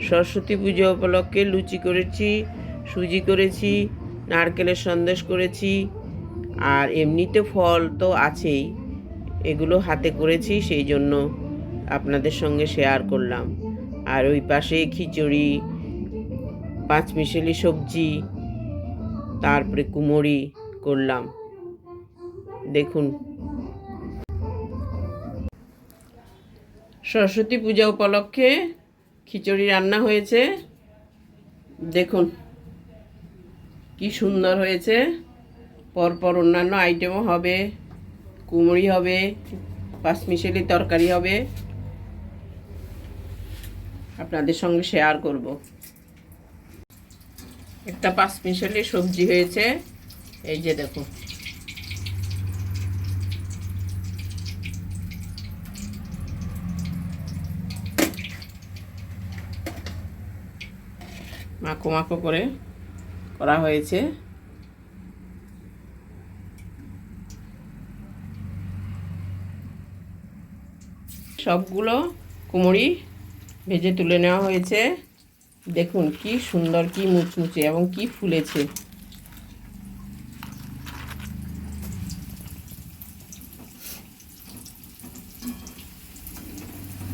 সরস্বতী পুজো উপলক্ষে লুচি করেছি, সুজি করেছি, নারকেলের সন্দেশ করেছি, আর এমনিতে ফল তো আছেই। এগুলো হাতে করেছি, সেই জন্য আপনাদের সঙ্গে শেয়ার করলাম। আর ওই পাশে খিচুড়ি, পাঁচমিশালি সবজি, তারপরে কুমড়ি করলাম। দেখুন। সরস্বতী পূজা উপলক্ষে খিচুড়ি রান্না হয়েছে। দেখুন, কি সুন্দর হয়েছে। পরপর অন্যান্য আইটেমও হবে, কুমড়ি হবে পাঁচমিশালি তরকারি হবে। আপনাদের সঙ্গে শেয়ার করব। একটা পাঁচমিশালি সবজি হয়েছে, এই যে দেখুন। মাখো মাখো করে করা হয়েছে। সবগুলো কুমড়ি ভেজে তুলে নেওয়া হয়েছে। দেখুন কি সুন্দর, কি মুচমুচে এবং কি ফুলেছে।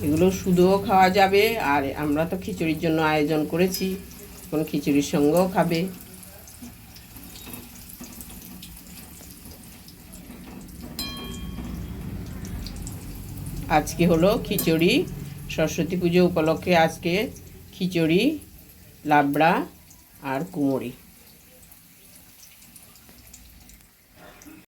এগুলো শুধুও খাওয়া যাবে, আর আমরা তো খিচুড়ির জন্য আয়োজন করেছি। এখন খিচুড়ির সঙ্গেও খাবে। আজকে হলো খিচুড়ি, সরস্বতী পুজো উপলক্ষে আজকে খিচুড়ি, লাবড়া আর কুমড়ি।